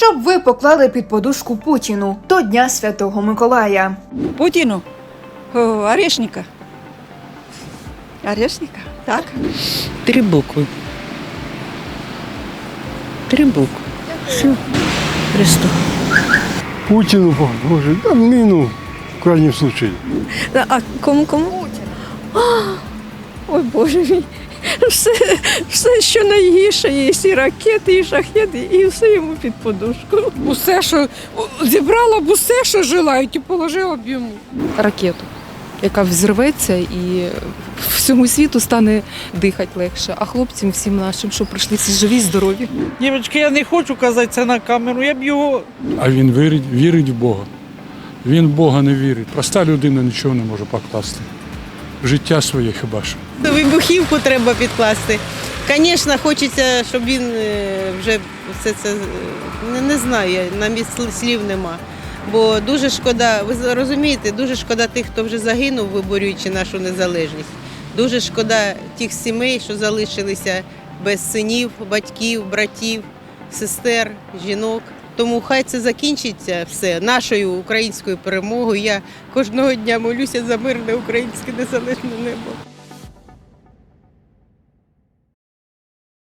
Щоб ви поклали під подушку Путіну до Дня Святого Миколая. Путіну О, Орешника. Орешника, так. Три букви. Три букви. Все. Христо. Путину, боже, да мину, в крайнем случае. А кому кому? Ой Боже мій. Все, все, що найгірше є, і ракети, і шахеди, і все йому під подушку. Усе, що зібрала б усе, що желають, і положила б йому. ракету, яка взірветься і всьому світу стане дихати легше. А хлопцям всім нашим, що прийшли всі живі, здорові. Дівчатки, я не хочу казати це на камеру, я б його А він вірить, вірить в Бога. Він в Бога не вірить. Проста людина нічого не може покласти. Життя своє хіба що. Вибухівку треба підкласти. Звісно, хочеться, щоб він е, вже все це е, не, не знаю, навіть слів нема. Бо дуже шкода, ви розумієте, дуже шкода тих, хто вже загинув, виборюючи нашу незалежність. Дуже шкода тих сімей, що залишилися без синів, батьків, братів, сестер, жінок. Тому хай це закінчиться все нашою українською перемогою. Я кожного дня молюся за мирне українське незалежне небо.